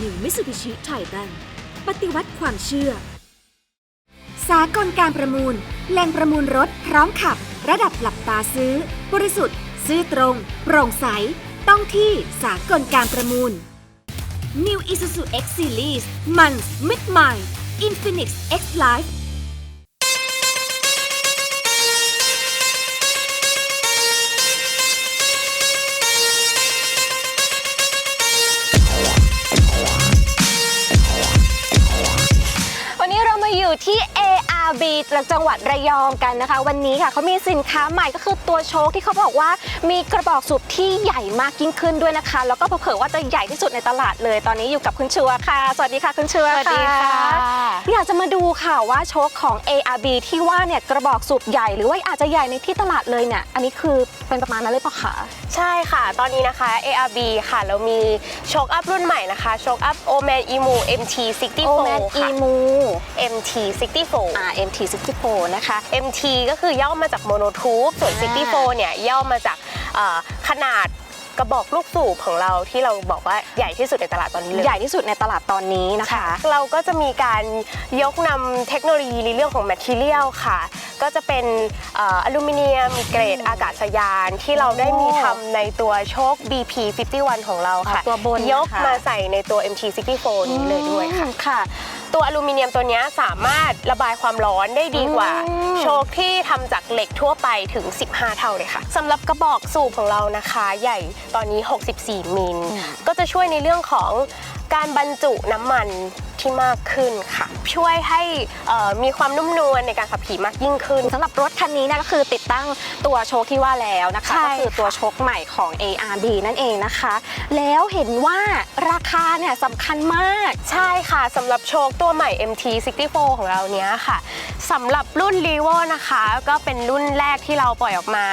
New Mitsubishi Triton ปฏิวัติความเชื่อ สากลการประมูล แหล่งประมูลรถพร้อมขับ ระดับหลับตาซื้อ บริสุทธิ์ ซื้อตรง โปร่งใส ต้องที่สากลการประมูล New Isuzu X Series มันมิดใหม่ Infinix X Life อยู่ที่ ARB จังหวัดระยองกันนะคะ วันนี้ค่ะเขามีสินค้าใหม่ก็คือตัวโชคที่เขาบอกว่ามีกระบอกสูบที่ใหญ่มากยิ่งขึ้นด้วยนะคะ แล้วก็เผลอๆว่าจะใหญ่ที่สุดในตลาดเลยตอนนี้อยู่กับคุณชัวร์ค่ะ สวัสดีค่ะคุณชัวร์สวัสดีค่ะอยากจะมาดูค่ะว่าโชคของ ARB ที่ว่าเนี่ยกระบอกสูบใหญ่หรือว่าอาจจะใหญ่ในที่ตลาดเลยเนี่ยอันนี้คือเป็นประมาณนั้นเลยปะคะ ใช่ค่ะ ตอนนี้นะคะ ARB ค่ะ เรามีโชคอัพรุ่นใหม่นะคะ โชคอัพ Oman Emu MT โอแมน64อีค่ะ มู MT 64 RMT 64นะคะ MT ก็คือย่อมาจากโมโนทูบส่วน อ่า64 เนี่ย ย่อมาจากเอ่อขนาด กระบอกลูกสูบของเราที่เราบอกว่าใหญ่ที่สุดในตลาดตอนนี้เลยใหญ่ที่สุดในตลาดตอนนี้นะคะ เราก็จะมีการยกนำเทคโนโลยีในเรื่องของแมทเทียลค่ะ ก็จะเป็นเอ่ออลูมิเนียมเกรดอากาศยานที่เราได้มีทำในตัวโชค BP 51 ของเราค่ะ อ๋อตัวบนนะคะ ยกมาใส่ในตัว MT 64 นี้เลยด้วยค่ะ อืมค่ะ ตัวอลูมิเนียมตัวเนี้ยสามารถระบายความร้อนได้ดีกว่า อืม โชคที่ทำจากเหล็กทั่วไปถึง 15 เท่าเลยค่ะสำหรับกระบอกสูบของเรานะคะ ใหญ่ตอนนี้ 64 มิล ก็จะช่วยในเรื่องของการบรรจุน้ำมันที่มากขึ้นค่ะ ช่วยให้เอ่อมีความนุ่มนวลในการขับขี่มากยิ่งขึ้นสำหรับรถคันนี้เนะก็คือติดตั้งตัวโชคที่ว่าแล้วนะคะใช่ก็คือตัวโชคใหม่ของ ARB นั่นเองนะคะ แล้วเห็นว่าราคาเนี่ยสำคัญมากใช่ค่ะสำหรับโชคตัวใหม่ MT 64 ของเราเนี้ยค่ะสำหรับรุ่น r e v o นะคะ ก็เป็นรุ่นแรกที่เราปล่อยออกมา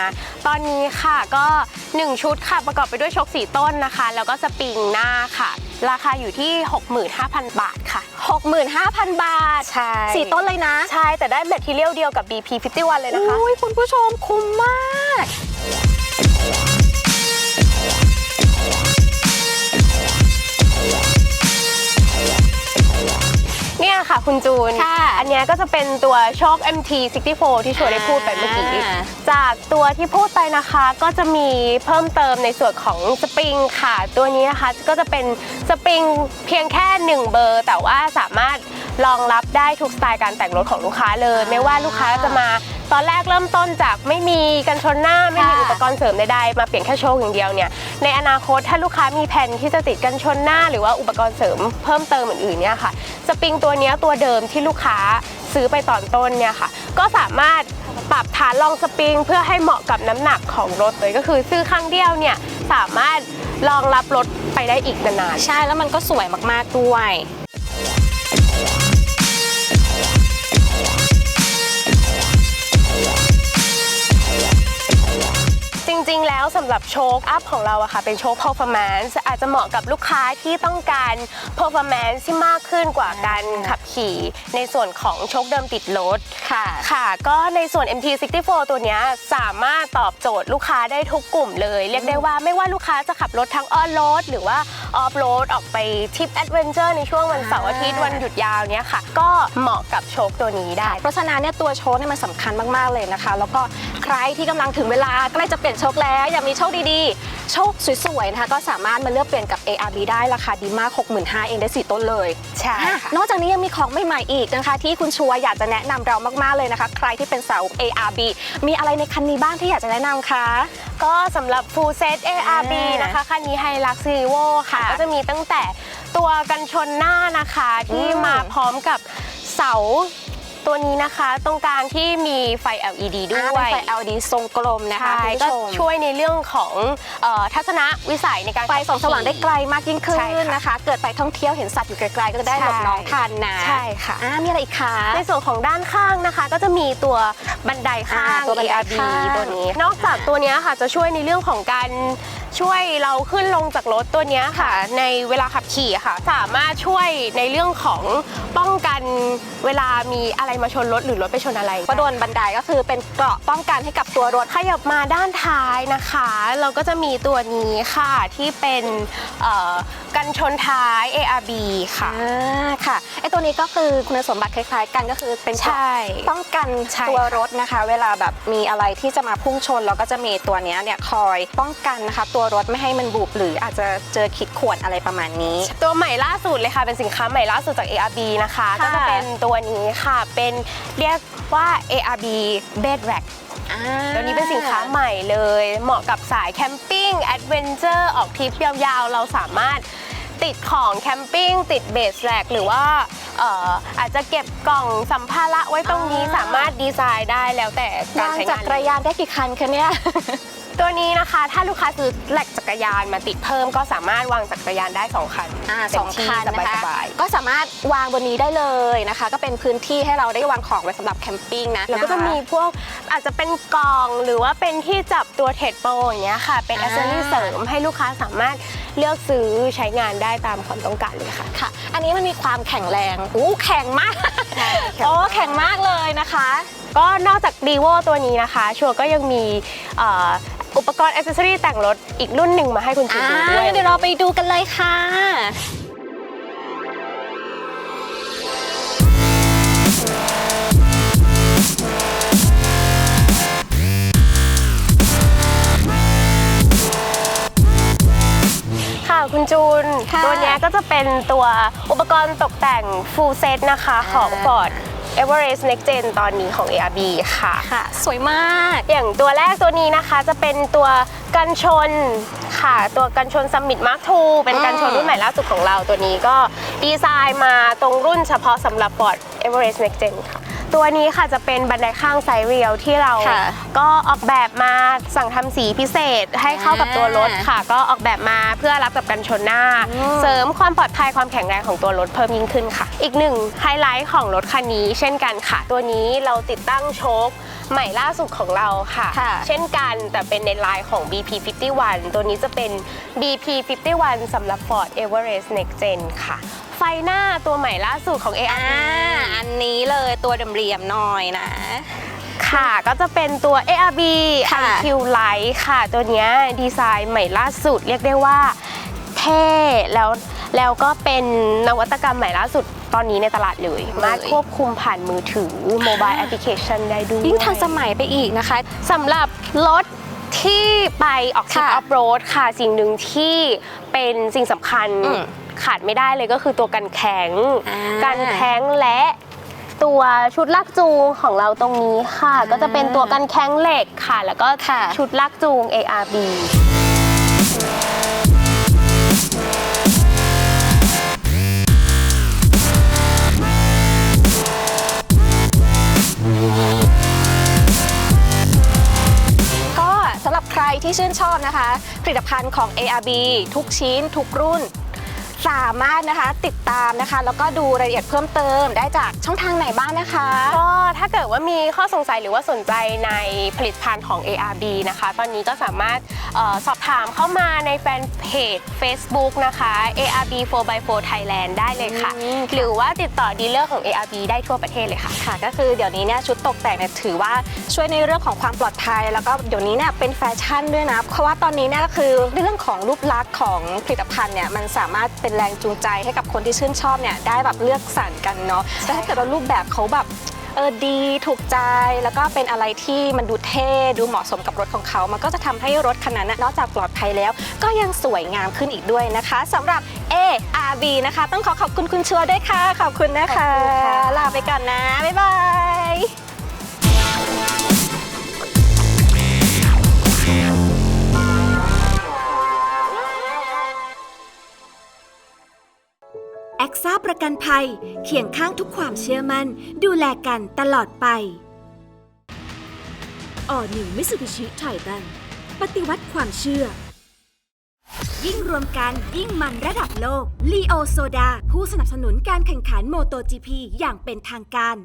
ตอนนี้ค่ะก็ 1 ชุดค่ะประกอบไปด้วยโชค4ต้นนะคะ แล้วก็สปริงหน้าค่ะ ราคาอยู่ที่ 65,000 บาทค่ะ 65,000 บาท ใช่สี่ต้นเลยนะ ใช่ แต่ได้แมทเทียลเดียวกับ BP 51 เลยนะคะ อุ้ยคุณผู้ชมคุ้มมาก ค่ะคุณจูน ค่ะอันเนี้ยก็จะเป็นตัวโชค MT 64 ที่ช่วยได้พูดไปเมื่อกี้ อ่า จากตัวที่พูดไปนะคะก็จะมีเพิ่มเติมในส่วนของสปริงค่ะ ตัวนี้นะคะก็จะเป็นสปริงเพียงแค่ 1 เบอร์ แต่ว่าสามารถรองรับได้ทุกสไตล์การแต่งรถของลูกค้าเลย ไม่ว่าลูกค้าจะมาตอนแรกเริ่มต้นจากไม่มีกันชนหน้าไม่มีอุปกรณ์เสริมใดๆมาเปลี่ยนแค่โชคอย่างเดียวเนี่ยในอนาคตถ้าลูกค้ามีแผนที่จะติดกันชนหน้า หรือว่าอุปกรณ์เสริมเพิ่มเติมอื่นๆเนี่ยค่ะส ปริงตัวนี้ตัวเดิมที่ลูกค้าซื้อไปตอนต้นเนี่ยค่ะ ก็สามารถปรับฐานรองสปริง เพื่อให้เหมาะกับน้ำหนักของรถเลยก็คือซื้อครั้งเดียวเนี่ยสามารถรองรับรถไปได้อีกนานใช่แล้วมันก็สวยมากๆด้วย ริงๆ แล้วสำหรับโชคอัพของเราอะค่ะเป็นโชค performance อาจจะเหมาะกับลูกค้าที่ต้องการ performance ที่มากขึ้นกว่าการขับขี่ในส่วนของโชคเดิมติดรถค่ะ ค่ะ ก็ในส่วน MT64 ตัวเนี้ยสามารถตอบโจทย์ลูกค้าได้ทุกกลุ่มเลย เรียกได้ว่าไม่ว่าลูกค้าจะขับรถทั้งออนโรดหรือว่า ออฟโรดออกไปทริปแอดเวนเจอร์ในช่วงวันเสาร์อาทิตย์วันหยุดยาวเนี้ยค่ะ ก็เหมาะกับโชคตัวนี้ได้ เพราะฉะนั้นเนี่ยตัวโชคเนี่ยมันสำคัญมากๆเลยนะคะ แล้วก็ใครที่กำลังถึงเวลาใกล้จะเปลี่ยนโชคแล้วอยากมีโชคดีๆ โชคสวยๆนะคะก็สามารถมาเลือกเปลี่ยนกับ ARB ได้ราคาดีมาก 65,000เองได้ 4 ต้นเลยใช่อะค่ะนอกจากนี้ยังมีของใหม่ๆอีกนะคะ ที่คุณชัวร์อยากจะแนะนำเรามากๆเลยนะคะ ใครที่เป็นสาว ARB มีอะไรในคันนี้บ้างที่อยากจะแนะนำคะก็สำหรับ Full Set ARB อ่านนะคะคันนี้ Hilux r e v o ค่ะค่ะ ก็จะมีตั้งแต่ตัวกันชนหน้านะคะที่อืมมาพร้อมกับเสา ตัวนี้นะคะตรงกลางที่มีไฟ LED ด้อ่าวยเป็นไฟ LED ทรงกลมนะคะใช่คุณก็ผู้ชมช่วยในเรื่องของเอ่อทัศนวิสัยในการไฟขับส่องสว่างได้ไกลมากยิ่งขึ้นใช่ค่ะนะคะ เกิดไปท่องเที่ยวเห็นสัตว์อยู่ไกลๆก็จะได้หลบใช่น้องทันนะใช่ค่ะอ่ามีอะไรอีกคะในส่วนของด้านข้างนะคะ ก็จะมีตัวบันไดข้างอ่าตัวบันได ARB ข้างตัวนี้ นอกจากตัวเนี้ยค่ะจะช่วยในเรื่องของการช่วยเราขึ้นลงจากรถตัวเนี้ยค่ะ ในเวลาขับขี่อะค่ะ สามารถช่วยในเรื่องของป้องกันเวลามีอะไรมาชนรถหรือรถไปชนอะไร ก็โดนบันไดก็คือเป็นเกราะป้องกันให้กับตัวรถขยับมาด้านท้ายนะคะ เราก็จะมีตัวนี้ค่ะที่เป็นเอ่อกันชนท้าย ARB ค่ะอ่าค่ะไอตัวนี้ก็คือคุณสมบัติคล้ายๆ กันก็คือเป็นเกราะใช่ป้องกันใช่ตัวค่ะรถนะคะ เวลาแบบมีอะไรที่จะมาพุ่งชนเราก็จะมีตัวเนี้ยเนี่ยคอยป้องกันนะคะ ตัวรถไม่ให้มันบุบหรืออาจจะเจอขีดข่วนอะไรประมาณนี้ ตัวใหม่ล่าสุดเลยค่ะเป็นสินค้าใหม่ล่าสุดจาก ARB นะคะค่ะก็จะเป็นตัวนี้ค่ะเป็นเรียกว่า ARB Bed Rack อ่าตัวนี้เป็นสินค้าใหม่เลย เหมาะกับสายแคมปิ้งแอดเวนเจอร์ออกทริปยาวๆ เราสามารถติดของแคมปิ้งติดเบสแรกหรือว่าเอ่ออาจจะเก็บกล่องสัมภาระไว้ตรงนี้อ่า สามารถดีไซน์ได้แล้วแต่การวางใช้จังานกรยานได้กี่คันคะเนี่ย ตัวนี้นะคะ ถ้าลูกค้าซื้อแหลกจักรยานมาติดเพิ่มก็สามารถวางจักรยานได้สองคันอ่าเต็สมองที่คันนะคะสบายก็สามารถวางบนนี้ได้เลยนะคะ ก็เป็นพื้นที่ให้เราได้วางของไว้สำหรับแคมปิ้งนะๆแล้วก็จะนคมีพวกอาจจะเป็นกล่องหรือว่าเป็นที่จับตัวเทรดโปรอย่างเงี้ยค่ะ เป็นอ่าอ c เซอรี่เสริมให้ลูกค้าสามารถเลือกซื้อใช้งานได้ตามความต้องการเลยค่ะ ค่ะ อันนี้มันมีความแข็งแรงอู้แข็งมากใช่แข็งมากโอ้แข็งมากเลยนะคะ ก็นอกจากดีโวตัวนี้นะคะ ชัวร์ก็ยังมีเอ่อ อุปกรณ์อ c เซอรี่แต่งรถอีกรุ่นหนึ่งมาให้คุณจูอ่านดูด้วย เดี๋ยวเราไปดูกันเลยค่ะ ค่ะคุณจูน ค่ะตัวเนี้ยก็จะเป็นตัวอุปกรณ์ตกแต่ง full set นะคะ ของ อ่า Ford Everest Next Gen ตอนนี้ของ ARB ค่ะ ค่ะ สวยมาก อย่างตัวแรกตัวนี้นะคะจะเป็นตัวกันชนค่ะ ตัวกันชน Summit Mark II เป็นกันชนอืมรุ่นใหม่ล่าสุดของเราตัวนี้ก็ดีไซน์มาตรงรุ่นเฉพาะสำหรับ Ford Everest Next Gen ค่ะ ตัวนี้ค่ะจะเป็นบันไดข้างไซส์เรียวที่เราค่ะก็ออกแบบมาสั่งทำสีพิเศษให้เข้ากับตัวรถค่ะ ก็ออกแบบมาเพื่อรับกับกันชนหน้า อืม เสริมความปลอดภัยความแข็งแรงของตัวรถเพิ่มยิ่งขึ้นค่ะ อีกหนึ่งไฮไลท์ของรถคันนี้ เช่นกันค่ะ ตัวนี้เราติดตั้งโชคใหม่ล่าสุดของเราค่ะ ค่ะ เช่นกันแต่เป็นในไลน์ของ BP51 ตัวนี้จะเป็น BP51 สำหรับ Ford Everest Next Gen ค่ะไฟหน้าตัวใหม่ล่าสุดของอ่า ARB อันนี้เลยตัวเรียมๆหน่อยนะ ค่ะก็จะเป็นตัว ARB ค่ะ IQ Light ค่ะ ตัวเนี้ยดีไซน์ใหม่ล่าสุด เรียกได้ว่าเท่แล้วแล้วก็เป็นนวัตกรรมใหม่ล่าสุดตอนนี้ในตลาดเลยสามารถควบคุมผ่านมือถือโมบายแอปพลิเคชันได้ด้วย ยิ่งทันสมัยไปอีกนะคะ สำหรับรถที่ไปออกทริปอค่ะอฟโรดค่ะ สิ่งหนึ่งที่เป็นสิ่งสำคัญอืม ขาดไม่ได้เลยก็คือตัวกันแข็ง อ่า กันแข็งและตัวชุดลากจูงของเราตรงนี้ค่ะอ่าก็จะเป็นตัวกันแข็งเหล็กค่ะ แล้วก็ค่ะ ชุดลากจูง ARB ก็สำหรับใครที่ชื่นชอบนะคะ ผลิตภัณฑ์ของ ARB ทุกชิ้นทุกรุ่น สามารถนะคะติดตามนะคะ แล้วก็ดูรายละเอียดเพิ่มเติมได้จากช่องทางไหนบ้างนะคะ ก็ถ้าเกิดว่ามีข้อสงสัยหรือว่าสนใจในผลิตภัณฑ์ของ ARB นะคะ ตอนนี้ก็สามารถเออสอบถามเข้ามาในแฟนเพจ Facebook นะคะ ARB 4x4 Thailand ได้เลยค่ะอืมค่ะ หรือว่าติดต่อดีลเลอร์ของ ARB ได้ทั่วประเทศเลยค่ะ ค่ะ ก็คือเดี๋ยวนี้เนี่ยชุดตกแต่งเนี่ยถือว่าช่วยในเรื่องของความปลอดภัย แล้วก็เดี๋ยวนี้เนี่ยเป็นแฟชั่นด้วยนะ เพราะว่าตอนนี้เนี่ยก็คือเรื่องของรูปลักษณ์ของผลิตภัณฑ์เนี่ยมันสามารถเป็นแรงจูงใจให้กับคนที่ชื่นชอบเนี่ยได้แบบเลือกสรรกันเนาะแต่ถ้าเกิดว่ารูปแบบเขาแบบเออดีถูกใจแล้วก็เป็นอะไรที่มันดูเท่ดูเหมาะสมกับรถของเขา มันก็จะทำให้รถคันนั้นนะนอกจากปลอดภัยแล้ว ก็ยังสวยงามขึ้นอีกด้วยนะคะสำหรับ ARB นะคะ ต้องขอขอบคุณคุณชัวร์ด้วยค่ะ ขอบคุณนะคะขอบคุณค่ะลาไปก่อนนะ บ๊ายบาย แอคซ่าประกันภัยเคียงข้างทุกความเชื่อมัน่น ดูแลกันตลอดไปอ่อหนึ่งมิสุบิชิไททันปฏิวัติความเชื่อ ยิ่งรวมกันยิ่งมันระดับโลกลีโอโซดา ผู้สนับสนุนการแข่งขันโมโต GP อย่างเป็นทางการ